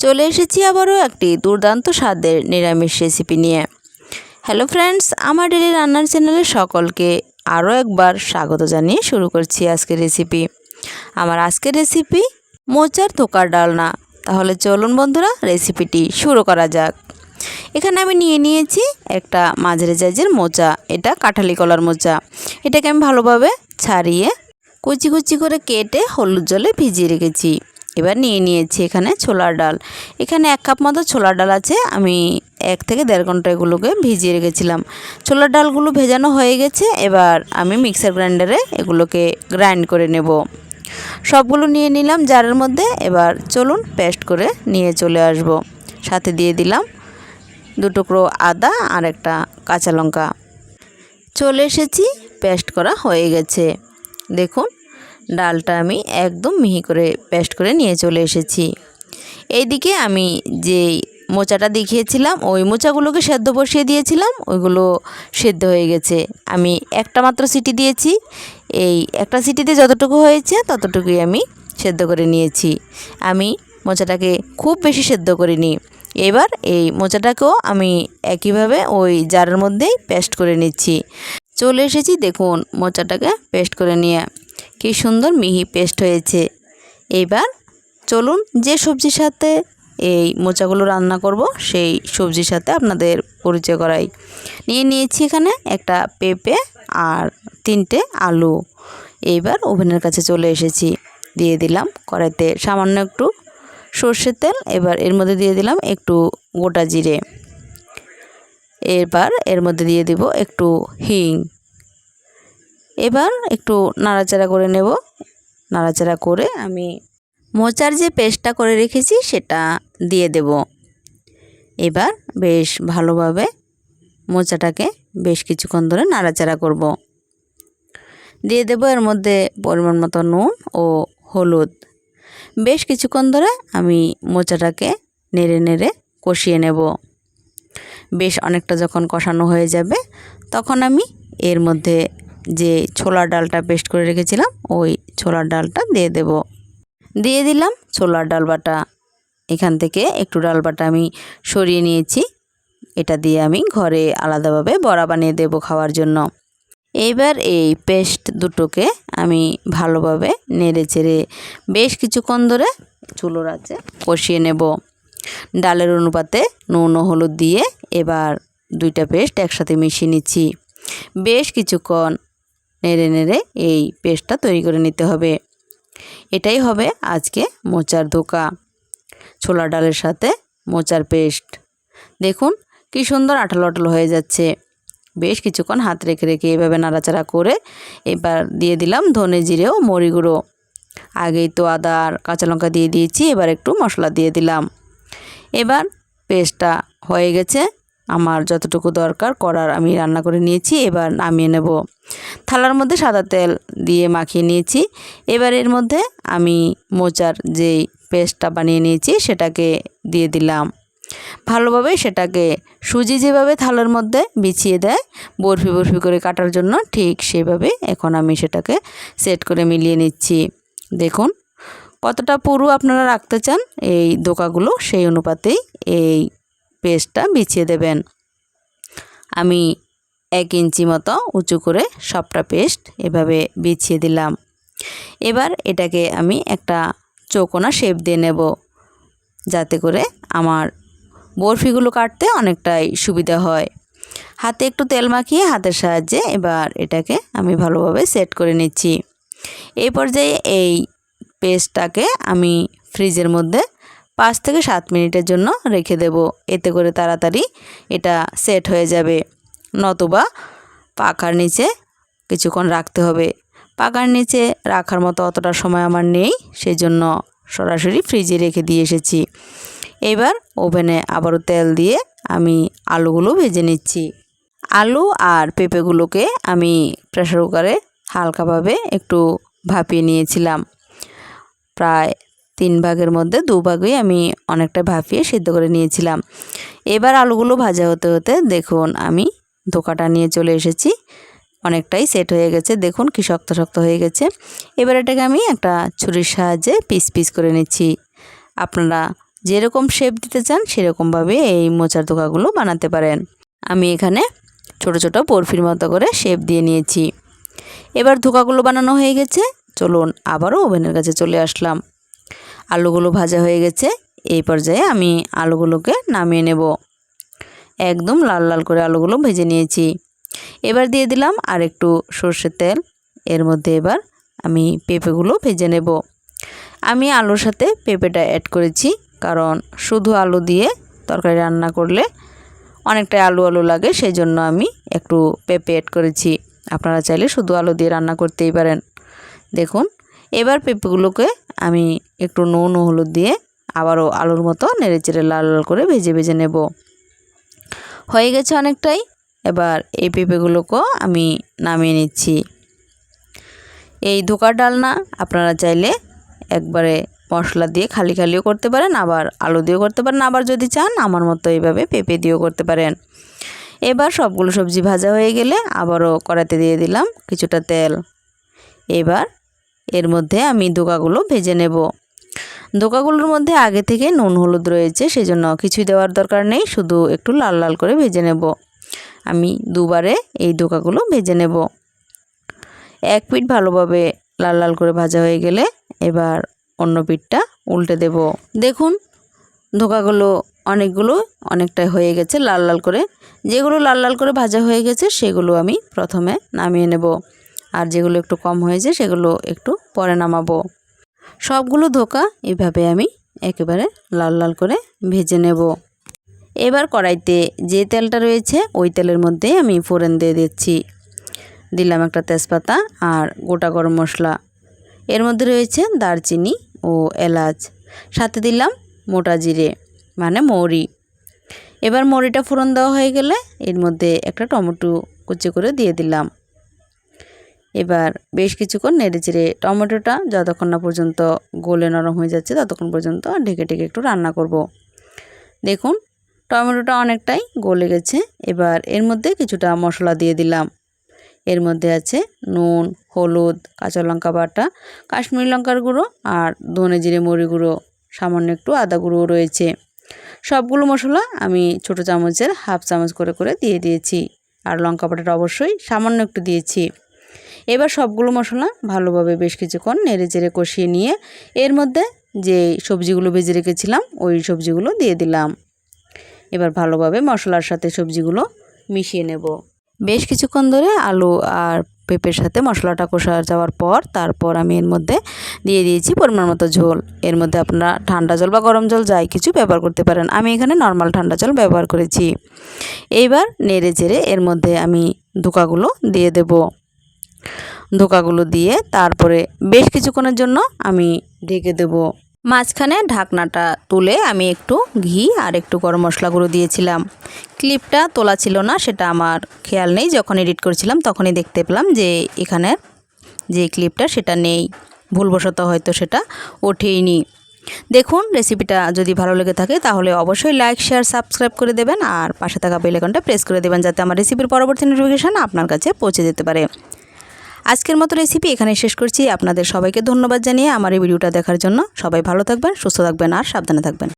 চলে এসেছি আবারও একটি দুর্দান্ত স্বাদের নিরামিষ রেসিপি নিয়ে। হ্যালো ফ্রেন্ডস আমার ডেলি রান্নার চ্যানেলে সকলকে আরও একবার স্বাগত জানিয়ে শুরু করছি আজকের রেসিপি আমার আজকের রেসিপি মোচার থোকার ডালনা। তাহলে চলুন বন্ধুরা রেসিপিটি শুরু করা যাক। এখানে আমি নিয়ে নিয়েছি একটা মাঝারি সাইজের মোচা। এটা কাঁঠালি কলার মোচা। এটাকে আমি ভালোভাবে ছাড়িয়ে কুচি কুচি করে কেটে হলুদ জলে ভিজিয়ে রেখেছি। এবার নিয়ে নিয়েছি এখানে ছোলার ডাল। এখানে এক কাপ মতো ছোলার ডাল আছে। আমি এক থেকে দেড় ঘণ্টা এগুলোকে ভিজিয়ে রেখেছিলাম। ছোলার ডালগুলো ভেজানো হয়ে গেছে। এবার আমি মিক্সার গ্রাইন্ডারে এগুলোকে গ্রাইন্ড করে নেব। সবগুলো নিয়ে নিলাম জারের মধ্যে। এবার চলুন পেস্ট করে নিয়ে চলে আসব। সাথে দিয়ে দিলাম দু টুকরো আদা আর একটা কাঁচা লঙ্কা। চলে এসেছি, পেস্ট করা হয়ে গেছে। দেখুন ডালটা আমি একদম মিহি করে পেস্ট করে নিয়ে চলে এসেছি। এইদিকে আমি যেই মোচাটা দেখিয়েছিলাম, ওই মোচাগুলোকে সেদ্ধ বসিয়ে দিয়েছিলাম, ওইগুলো সেদ্ধ হয়ে গেছে। আমি একটা মাত্র সিটি দিয়েছি, এই একটা সিটিতে যতটুকু হয়েছে ততটুকুই আমি সেদ্ধ করে নিয়েছি। আমি মোচাটাকে খুব বেশি সেদ্ধ করিনি। এবার এই মোচাটাকেও আমি একইভাবে ওই জারের মধ্যেই পেস্ট করে নিচ্ছি। চলে এসেছি দেখুন মোচাটাকে পেস্ট করে নিয়ে। কী সুন্দর মিহি পেস্ট হয়েছে। এইবার চলুন যে সবজির সাথে এই মোচাগুলো রান্না করব, সেই সবজির সাথে আপনাদের পরিচয় করাই। নিয়ে নিয়েছি এখানে একটা পেঁপে আর তিনটে আলু। এইবার ওভেনের কাছে চলে এসেছি। দিয়ে দিলাম কড়াইতে সামান্য একটু সর্ষের তেল, এবার এর মধ্যে দিয়ে দিলাম একটু গোটা জিরে। এবার এর মধ্যে দিয়ে দিব একটু হিং। এবার একটু নাড়াচাড়া করে নেব। নাড়াচাড়া করে আমি মোচার যে পেস্টটা করে রেখেছি সেটা দিয়ে দেব। এবার বেশ ভালোভাবে মোচাটাকে বেশ কিছুক্ষণ ধরে নাড়াচাড়া করব। দিয়ে দেব এর মধ্যে পরিমাণ মতো নুন ও হলুদ। বেশ কিছুক্ষণ ধরে আমি মোচাটাকে নেড়ে নেড়ে কষিয়ে নেব। বেশ অনেকটা যখন কষানো হয়ে যাবে, তখন আমি এর মধ্যে যে ছোলার ডালটা পেস্ট করে রেখেছিলাম, ওই ছোলার ডালটা দিয়ে দেব। দিয়ে দিলাম ছোলার ডাল বাটা। এখান থেকে একটু ডাল বাটা আমি সরিয়ে নিয়েছি। এটা দিয়ে আমি ঘরে আলাদাভাবে বড়া বানিয়ে দেবো খাওয়ার জন্য। এইবার এই পেস্ট দুটোকে আমি ভালোভাবে নেড়ে চেড়ে বেশ কিছুক্ষণ ধরে চুলোর আছে কষিয়ে নেব। ডালের অনুপাতে নুন ও হলুদ দিয়ে এবার দুইটা পেস্ট একসাথে মিশিয়ে নিচ্ছি। বেশ কিছুক্ষণ নেড়ে নেড়ে এই পেস্টটা তৈরি করে নিতে হবে। এটাই হবে আজকে মোচার ধোকা, ছোলা ডালের সাথে মোচার পেস্ট। দেখুন কী সুন্দর আঠালো আঠালো হয়ে যাচ্ছে। বেশ কিছুক্ষণ হাত রেখে রেখে এভাবে নাড়াচাড়া করে এবার দিয়ে দিলাম ধনে জিরে ও মরি গুঁড়ো। আগেই তো আদা আর কাঁচা লঙ্কা দিয়ে দিয়েছি, এবার একটু মশলা দিয়ে দিলাম। এবার পেস্টটা হয়ে গেছে। আমার যতটুকু দরকার করার আমি রান্না করে নিয়েছি, এবার নামিয়ে নেব। থালার মধ্যে সাদা তেল দিয়ে মাখিয়ে নিয়েছি। এবার এর মধ্যে আমি মোচার যেই পেস্টটা বানিয়ে নিয়েছি, সেটাকে দিয়ে দিলাম। ভালোভাবে সেটাকে সুজি যেভাবে থালার মধ্যে বিছিয়ে দেয়, বরফি বরফি করে কাটার জন্য ঠিক সেভাবে এখন আমি সেটাকে সেট করে মিলিয়ে নিচ্ছি। দেখুন কতটা পুরু আপনারা রাখতে চান, এই দোকাগুলো সেই অনুপাতেই এই পেস্টটা বিছিয়ে দেবেন। আমি এক ইঞ্চি মতো উঁচু করে সবটা পেস্ট এভাবে বিছিয়ে দিলাম। এবার এটাকে আমি একটা চৌকোনা শেপ দিয়ে নেব, যাতে করে আমার বরফিগুলো কাটতে অনেকটাই সুবিধা হয়। হাতে একটু তেল মাখিয়ে হাতের সাহায্যে এবার এটাকে আমি ভালোভাবে সেট করে নিচ্ছি। এই পর্যায়ে এই পেস্টটাকে আমি ফ্রিজের মধ্যে পাঁচ থেকে সাত মিনিটের জন্য রেখে দেব। এতে করে তাড়াতাড়ি এটা সেট হয়ে যাবে। নতুবা পাখার নিচে কিছুক্ষণ রাখতে হবে। পাখার নিচে রাখার মতো অতটা সময় আমার নেই সেই জন্য সরাসরি ফ্রিজে রেখে দিয়ে এসেছি। এবার ওভেনে আবারও তেল দিয়ে আমি আলুগুলো ভেজে নিচ্ছি। আলু আর পেঁপেগুলোকে আমি প্রেশার কুকারে হালকাভাবে একটু ভাপিয়ে নিয়েছিলাম। প্রায় তিন ভাগের মধ্যে দু ভাগই আমি অনেকটা ভাপিয়ে সিদ্ধ করে নিয়েছিলাম। এবার আলুগুলো ভাজা হতে হতে দেখুন আমি ধোকাটা নিয়ে চলে এসেছি। অনেকটাই সেট হয়ে গেছে। দেখুন কি শক্ত শক্ত হয়ে গেছে। এবার এটাকে আমি একটা ছুরির সাহায্যে পিস পিস করে নিচ্ছি। আপনারা যেরকম শেপ দিতে চান সেরকমভাবে এই মোচার ধোকাগুলো বানাতে পারেন। আমি এখানে ছোট ছোট বরফির মতো করে শেপ দিয়ে নিয়েছি। এবার ধোকাগুলো বানানো হয়ে গেছে। চলুন আবারও ওভেনের কাছে চলে আসলাম। আলুগুলো ভাজা হয়ে গেছে। এই পর্যায়ে আমি আলুগুলোকে নামিয়ে নেব। একদম লাল লাল করে আলুগুলো ভেজে নিয়েছি। এবার দিয়ে দিলাম আর একটু সর্ষের তেল। এর মধ্যে এবার আমি পেঁপেগুলো ভেজে নেব। আমি আলুর সাথে পেঁপেটা অ্যাড করেছি, কারণ শুধু আলু দিয়ে তরকারি রান্না করলে অনেকটাই আলু আলু লাগে সেই জন্য আমি একটু পেঁপে অ্যাড করেছি। আপনারা চাইলে শুধু আলু দিয়ে রান্না করতেই পারেন। দেখুন এবার পেঁপেগুলোকে আমি একটু নুন ও হলুদ দিয়ে আবারও আলুর মতো নেড়ে চেড়ে লাল লাল করে ভেজে ভেজে নেব। হয়ে গেছে অনেকটাই। এবার এই পেঁপেগুলোকেও আমি নামিয়ে নিচ্ছি। এই ধোকার ডালনা আপনারা চাইলে একবারে মশলা দিয়ে খালি খালিও করতে পারেন, আবার আলু দিয়েও করতে পারেন, আবার যদি চান আমার মতো এইভাবে পেঁপে দিয়েও করতে পারেন। এবার সবগুলো সবজি ভাজা হয়ে গেলে আবারও কড়াতে দিয়ে দিলাম কিছুটা তেল। এবার এর মধ্যে আমি দোকাগুলো ভেজে নেব। দোকাগুলোর মধ্যে আগে থেকে নুন, হলুদ রয়েছে সেই জন্য কিছুই দেওয়ার দরকার নেই, শুধু একটু লাল লাল করে ভেজে নেব। আমি দুবারে এই দোকাগুলো ভেজে নেব। এক পিঠ ভালোভাবে লাল লাল করে ভাজা হয়ে গেলে এবার অন্য পিঠটা উল্টে দেব। দেখুন ধোকাগুলো অনেকগুলো, অনেকটাই হয়ে গেছে লাল লাল করে। যেগুলো লাল লাল করে ভাজা হয়ে গেছে, সেগুলো আমি প্রথমে নামিয়ে নেব। আর যেগুলো একটু কম হয়েছে, সেগুলো একটু পরে নামাবো। সবগুলো ধোকা এভাবে আমি একেবারে লাল লাল করে ভেজে নেব। এবার কড়াইতে যে তেলটা রয়েছে, ওই তেলের মধ্যে আমি ফোড়ন দিয়ে দিচ্ছি। দিলাম একটা তেজপাতা আর গোটা গরম মশলা। এর মধ্যে রয়েছে দারচিনি ও এলাচ। সাথে দিলাম মোটা জিরে মানে মৌরি। এবার মৌরিটা ফোড়ন দেওয়া হয়ে গেলে এর মধ্যে একটা টমেটো কুচি করে দিয়ে দিলাম। এবার বেশ কিছুক্ষণ নেড়ে চেড়ে টমেটোটা যতক্ষণ না পর্যন্ত গোলে নরম হয়ে যাচ্ছে, ততক্ষণ পর্যন্ত ঢেকে ঢেকে একটু রান্না করব। দেখুন, টমেটোটা অনেকটাই গলে গেছে। এবার এর মধ্যে কিছুটা মশলা দিয়ে দিলাম। এর মধ্যে আছে নুন, হলুদ, কাঁচা লঙ্কা বাটা, কাশ্মীরি লঙ্কার গুঁড়ো আর ধনে জিরে মরি গুঁড়ো, সামান্য একটু আদা গুঁড়োও রয়েছে। সবগুলো মশলা আমি ছোট চামচের হাফ চামচ করে করে দিয়ে দিয়েছি। আর লঙ্কা বাটাটা অবশ্যই সামান্য একটু দিয়েছি। এবার সবগুলো মশলা ভালোভাবে বেশ কিছুক্ষণ নেড়ে চেড়ে কষিয়ে নিয়ে এর মধ্যে যে সবজিগুলো ভেজে রেখেছিলাম, ওই সবজিগুলো দিয়ে দিলাম। এবার ভালোভাবে মশলার সাথে সবজিগুলো মিশিয়ে নেব। বেশ কিছুক্ষণ ধরে আলু আর পেঁপের সাথে মশলাটা কষা যাওয়ার পর তারপর আমি এর মধ্যে দিয়ে দিয়েছি পরিমাণ মতো ঝোল। এর মধ্যে আপনারা ঠান্ডা জল বা গরম জল যাই কিছু ব্যবহার করতে পারেন। আমি এখানে নর্মাল ঠান্ডা জল ব্যবহার করেছি। এইবার নেড়ে চেড়ে এর মধ্যে আমি ধোকাগুলো দিয়ে দেব। ধোকাগুলো দিয়ে তারপরে বেশ কিছুক্ষণের জন্য আমি ঢেকে দেব। মাঝখানে ঢাকনাটা তুলে আমি একটু ঘি আর একটু গরম মশলা গুঁড়ো দিয়েছিলাম। ক্লিপটা তোলা ছিল না, সেটা আমার খেয়াল নেই। যখন এডিট করেছিলাম তখনই দেখতে পেলাম যে এখানের যে ক্লিপটা সেটা নেই। ভুলবশত হয়তো সেটা ওঠেইনি। দেখুন, রেসিপিটা যদি ভালো লেগে থাকে তাহলে অবশ্যই লাইক, শেয়ার, সাবস্ক্রাইব করে দেবেন আর পাশে থাকা বেলাইকনটা প্রেস করে দেবেন যাতে আমার রেসিপির পরবর্তী নোটিফিকেশান আপনার কাছে পৌঁছে যেতে পারে। আজকের মতো রেসিপি এখানে শেষ করছি। আপনাদের সবাইকে ধন্যবাদ জানিয়ে আমার এই ভিডিওটা দেখার জন্য সবাই ভালো থাকবেন, সুস্থ থাকবেন আর সাবধানে থাকবেন।